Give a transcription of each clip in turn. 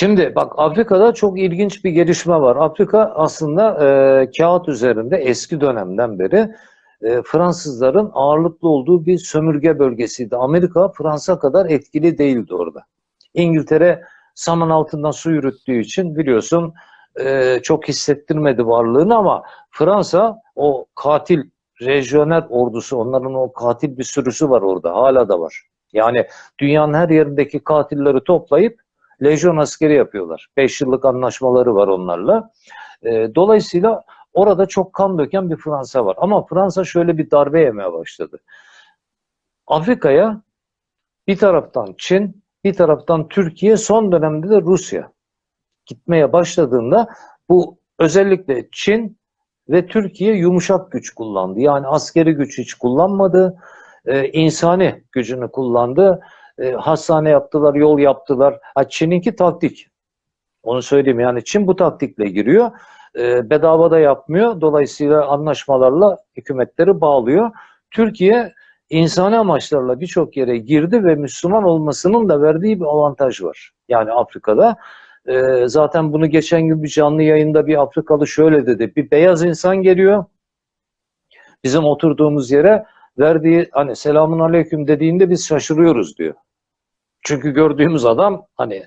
Şimdi bak Afrika'da çok ilginç bir gelişme var. Afrika aslında e, kağıt üzerinde eski dönemden beri e, Fransızların ağırlıklı olduğu bir sömürge bölgesiydi. Amerika Fransa kadar etkili değildi orada. İngiltere saman altından su yürüttüğü için biliyorsun e, çok hissettirmedi varlığını ama Fransa o katil rejyonel ordusu onların o katil bir sürüsü var orada hala da var. Yani dünyanın her yerindeki katilleri toplayıp lejyon askeri yapıyorlar. 5 yıllık anlaşmaları var onlarla. E, dolayısıyla orada çok kan döken bir Fransa var. Ama Fransa şöyle bir darbe yemeye başladı. Afrika'ya bir taraftan Çin, bir taraftan Türkiye, son dönemde de Rusya gitmeye başladığında bu özellikle Çin ve Türkiye yumuşak güç kullandı. Yani askeri güç hiç kullanmadı. E, insani gücünü kullandı. E, hastane yaptılar, yol yaptılar. Ha, Çin'inki taktik. Onu söyleyeyim yani Çin bu taktikle giriyor. E, bedava da yapmıyor. Dolayısıyla anlaşmalarla hükümetleri bağlıyor. Türkiye insani amaçlarla birçok yere girdi ve Müslüman olmasının da verdiği bir avantaj var. Yani Afrika'da. E, zaten bunu geçen gün bir canlı yayında bir Afrikalı şöyle dedi. Bir beyaz insan geliyor bizim oturduğumuz yere verdiği hani selamun aleyküm dediğinde biz şaşırıyoruz diyor. Çünkü gördüğümüz adam hani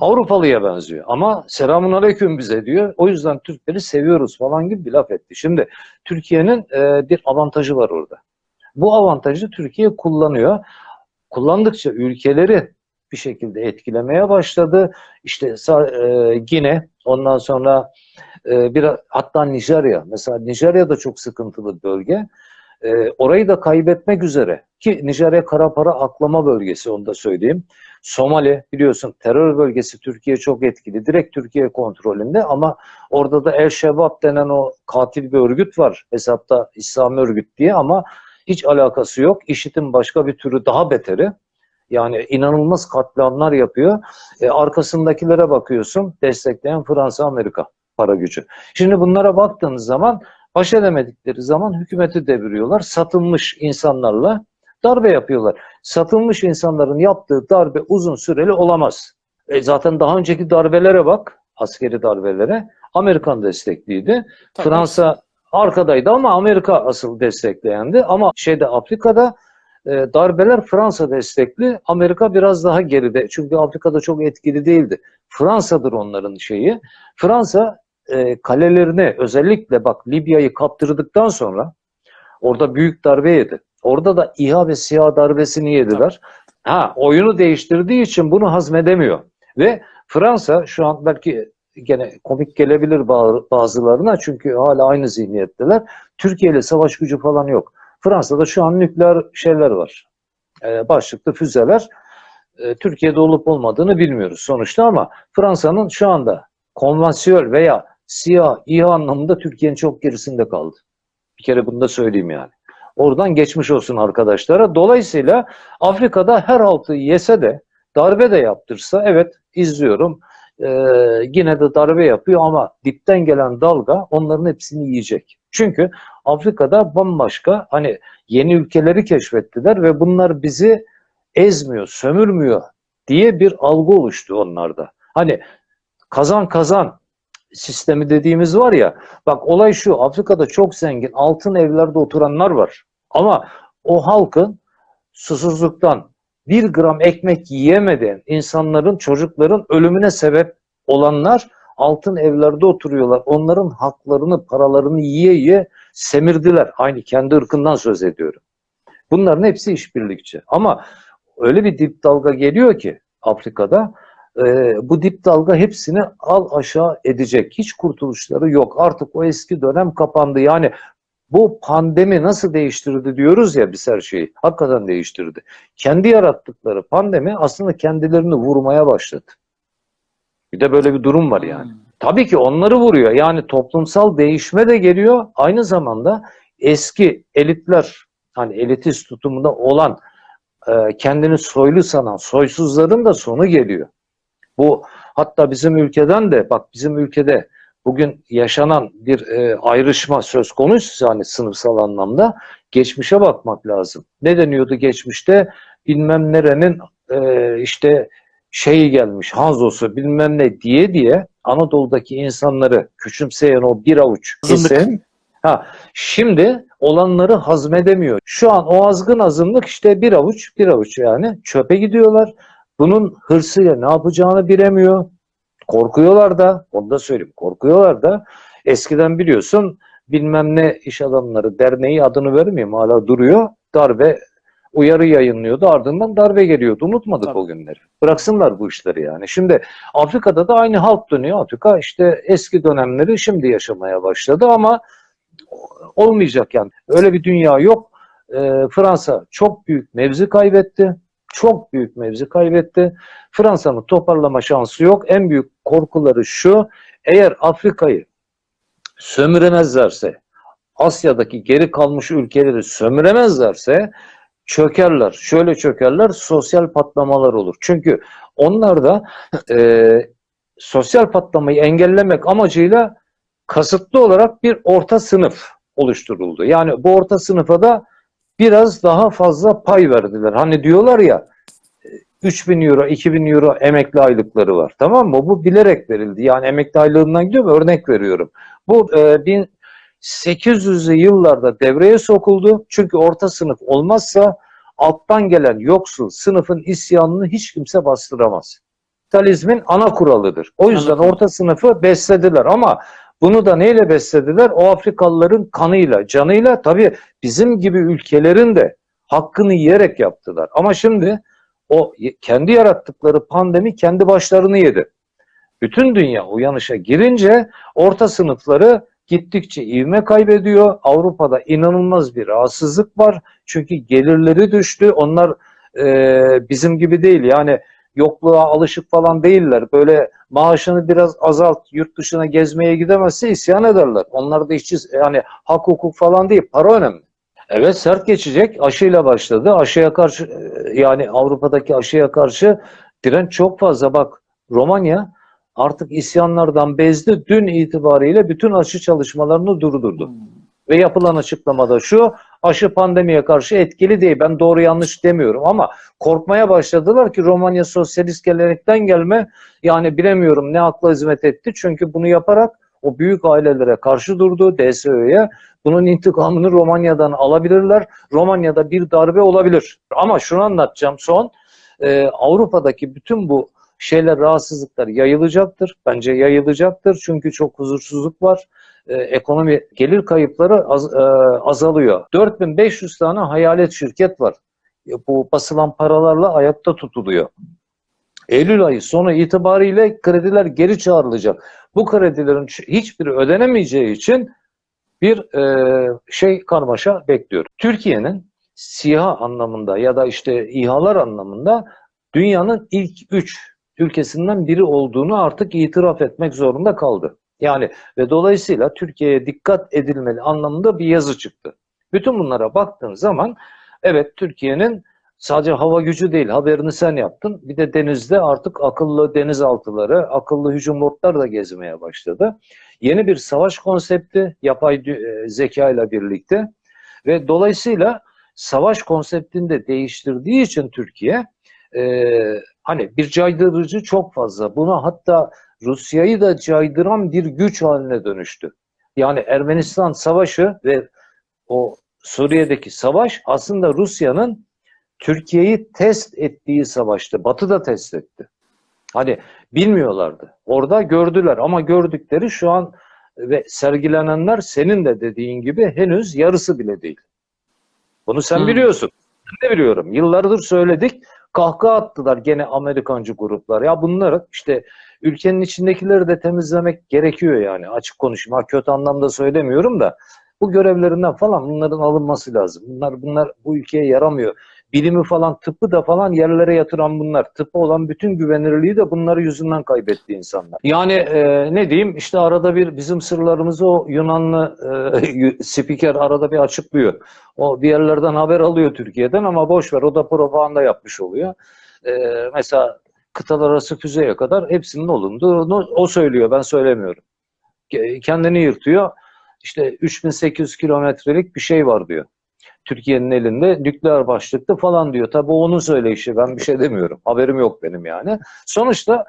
Avrupalıya benziyor ama selamun aleyküm bize diyor. O yüzden Türkleri seviyoruz falan gibi bir laf etti. Şimdi Türkiye'nin e, bir avantajı var orada. Bu avantajı Türkiye kullanıyor. Kullandıkça ülkeleri bir şekilde etkilemeye başladı. İşte e, Gine, ondan sonra e, bir hatta Nijerya. Mesela Nijerya da çok sıkıntılı bir bölge. E, orayı da kaybetmek üzere ki Nijerya kara para aklama bölgesi onu da söyleyeyim. Somali biliyorsun terör bölgesi Türkiye çok etkili. Direkt Türkiye kontrolünde ama orada da El Şebab denen o katil bir örgüt var. Hesapta İslam örgüt diye ama hiç alakası yok. İşitin başka bir türü daha beteri. Yani inanılmaz katliamlar yapıyor. E, arkasındakilere bakıyorsun destekleyen Fransa, Amerika para gücü. Şimdi bunlara baktığınız zaman baş edemedikleri zaman hükümeti deviriyorlar. Satılmış insanlarla darbe yapıyorlar. Satılmış insanların yaptığı darbe uzun süreli olamaz. E zaten daha önceki darbelere bak, askeri darbelere. Amerikan destekliydi. Tabii. Fransa arkadaydı ama Amerika asıl destekleyendi. Ama şeyde Afrika'da e, darbeler Fransa destekli, Amerika biraz daha geride. Çünkü Afrika'da çok etkili değildi. Fransa'dır onların şeyi. Fransa e, kalelerini özellikle bak Libya'yı kaptırdıktan sonra orada büyük darbe yedi. Orada da İHA ve SİHA darbesini yediler. Ha oyunu değiştirdiği için bunu hazmedemiyor. Ve Fransa şu an belki gene komik gelebilir bazılarına çünkü hala aynı zihniyetteler. Türkiye ile savaş gücü falan yok. Fransa'da şu an nükleer şeyler var. Ee, başlıklı füzeler. Ee, Türkiye'de olup olmadığını bilmiyoruz sonuçta ama Fransa'nın şu anda konvansiyel veya siyah, iyi anlamında Türkiye'nin çok gerisinde kaldı. Bir kere bunu da söyleyeyim yani. Oradan geçmiş olsun arkadaşlara. Dolayısıyla Afrika'da her altı yese de darbe de yaptırsa evet izliyorum. Ee, yine de darbe yapıyor ama dipten gelen dalga onların hepsini yiyecek. Çünkü Afrika'da bambaşka hani yeni ülkeleri keşfettiler ve bunlar bizi ezmiyor, sömürmüyor diye bir algı oluştu onlarda. Hani kazan kazan sistemi dediğimiz var ya bak olay şu Afrika'da çok zengin altın evlerde oturanlar var. Ama o halkın susuzluktan bir gram ekmek yiyemeden insanların, çocukların ölümüne sebep olanlar altın evlerde oturuyorlar. Onların haklarını, paralarını yiye yiye semirdiler. Aynı kendi ırkından söz ediyorum. Bunların hepsi işbirlikçi. Ama öyle bir dip dalga geliyor ki Afrika'da e, bu dip dalga hepsini al aşağı edecek. Hiç kurtuluşları yok. Artık o eski dönem kapandı. Yani bu pandemi nasıl değiştirdi diyoruz ya biz her şeyi. Hakikaten değiştirdi. Kendi yarattıkları pandemi aslında kendilerini vurmaya başladı. Bir de böyle bir durum var yani. Hmm. Tabii ki onları vuruyor. Yani toplumsal değişme de geliyor. Aynı zamanda eski elitler hani elitist tutumunda olan e, kendini soylu sanan soysuzların da sonu geliyor. Bu hatta bizim ülkeden de bak bizim ülkede bugün yaşanan bir e, ayrışma söz konusu hani sınıfsal anlamda geçmişe bakmak lazım. Ne deniyordu geçmişte? Bilmem nerenin e, işte şeyi gelmiş, Hanzosu bilmem ne diye diye Anadolu'daki insanları küçümseyen o bir avuç kesim ha, şimdi olanları hazmedemiyor. Şu an o azgın azınlık işte bir avuç bir avuç yani çöpe gidiyorlar. Bunun hırsıyla ne yapacağını bilemiyor. Korkuyorlar da, onu da söyleyeyim, korkuyorlar da. Eskiden biliyorsun bilmem ne iş adamları derneği adını vermeyeyim hala duruyor. Darbe uyarı yayınlıyordu ardından darbe geliyordu. Unutmadık Tabii. o günleri. Bıraksınlar bu işleri yani. Şimdi Afrika'da da aynı halt dönüyor. Afrika işte eski dönemleri şimdi yaşamaya başladı ama olmayacak yani. Öyle bir dünya yok. Ee, Fransa çok büyük mevzi kaybetti. Çok büyük mevzi kaybetti. Fransa'nın toparlama şansı yok. En büyük korkuları şu. Eğer Afrika'yı sömüremezlerse, Asya'daki geri kalmış ülkeleri sömüremezlerse çökerler. Şöyle çökerler, sosyal patlamalar olur. Çünkü onlar da e, sosyal patlamayı engellemek amacıyla kasıtlı olarak bir orta sınıf oluşturuldu. Yani bu orta sınıfa da biraz daha fazla pay verdiler. Hani diyorlar ya 3000 euro, 2000 euro emekli aylıkları var. Tamam mı? Bu bilerek verildi. Yani emekli aylığından gidiyor mu? Örnek veriyorum. Bu e, 1800'lü yıllarda devreye sokuldu. Çünkü orta sınıf olmazsa alttan gelen yoksul sınıfın isyanını hiç kimse bastıramaz. Kapitalizmin ana kuralıdır. O yüzden orta sınıfı beslediler ama bunu da neyle beslediler? O Afrikalıların kanıyla, canıyla tabii bizim gibi ülkelerin de hakkını yiyerek yaptılar. Ama şimdi o kendi yarattıkları pandemi kendi başlarını yedi. Bütün dünya uyanışa girince orta sınıfları gittikçe ivme kaybediyor. Avrupa'da inanılmaz bir rahatsızlık var. Çünkü gelirleri düştü. Onlar e, bizim gibi değil. Yani yokluğa alışık falan değiller. Böyle maaşını biraz azalt, yurt dışına gezmeye gidemezse isyan ederler. Onlar da işçi, yani hak hukuk falan değil, para önemli. Evet sert geçecek. Aşıyla başladı. Aşıya karşı e, yani Avrupa'daki aşıya karşı direnç çok fazla. Bak Romanya artık isyanlardan bezdi. Dün itibariyle bütün aşı çalışmalarını durdurdu. Ve yapılan açıklamada şu, aşı pandemiye karşı etkili değil. Ben doğru yanlış demiyorum ama korkmaya başladılar ki Romanya sosyalist gelenekten gelme yani bilemiyorum ne akla hizmet etti. Çünkü bunu yaparak o büyük ailelere karşı durdu DSÖ'ye. Bunun intikamını Romanya'dan alabilirler. Romanya'da bir darbe olabilir. Ama şunu anlatacağım son. Ee, Avrupa'daki bütün bu şeyler, rahatsızlıklar yayılacaktır. Bence yayılacaktır. Çünkü çok huzursuzluk var. Ee, ekonomi gelir kayıpları az- e, azalıyor. 4500 tane hayalet şirket var. E, Bu basılan paralarla ayakta tutuluyor. Eylül ayı sonu itibariyle krediler geri çağrılacak. Bu kredilerin hiçbiri ödenemeyeceği için bir e, şey karmaşa bekliyor. Türkiye'nin SİHA anlamında ya da işte İHA'lar anlamında dünyanın ilk üç ülkesinden biri olduğunu artık itiraf etmek zorunda kaldı. Yani ve dolayısıyla Türkiye'ye dikkat edilmeli anlamında bir yazı çıktı. Bütün bunlara baktığın zaman evet Türkiye'nin sadece hava gücü değil haberini sen yaptın. Bir de denizde artık akıllı denizaltıları, akıllı hücum botlar da gezmeye başladı. Yeni bir savaş konsepti yapay e, zeka ile birlikte ve dolayısıyla savaş konseptini de değiştirdiği için Türkiye e, hani bir caydırıcı çok fazla. Buna hatta Rusya'yı da caydıran bir güç haline dönüştü. Yani Ermenistan savaşı ve o Suriye'deki savaş aslında Rusya'nın Türkiye'yi test ettiği savaştı. Batı da test etti. Hani bilmiyorlardı. Orada gördüler ama gördükleri şu an ve sergilenenler senin de dediğin gibi henüz yarısı bile değil. Bunu sen Hmm. biliyorsun. Ben de biliyorum. Yıllardır söyledik. Kahkaha attılar gene Amerikancı gruplar. Ya bunları işte ülkenin içindekileri de temizlemek gerekiyor yani. Açık konuşayım. Ha, kötü anlamda söylemiyorum da bu görevlerinden falan bunların alınması lazım. Bunlar bunlar bu ülkeye yaramıyor. Bilimi falan tıbbı da falan yerlere yatıran bunlar. Tıbba olan bütün güvenirliği de bunları yüzünden kaybetti insanlar. Yani e, ne diyeyim işte arada bir bizim sırlarımızı o Yunanlı e, spiker arada bir açıklıyor. O bir yerlerden haber alıyor Türkiye'den ama boş ver o da propaganda yapmış oluyor. E, mesela kıtalar arası füzeye kadar hepsinin olunduğunu o söylüyor ben söylemiyorum. Ke- Kendini yırtıyor. İşte 3800 kilometrelik bir şey var diyor. Türkiye'nin elinde nükleer başlıklı falan diyor. Tabii o onun söyleyişi. Ben bir şey demiyorum. Haberim yok benim yani. Sonuçta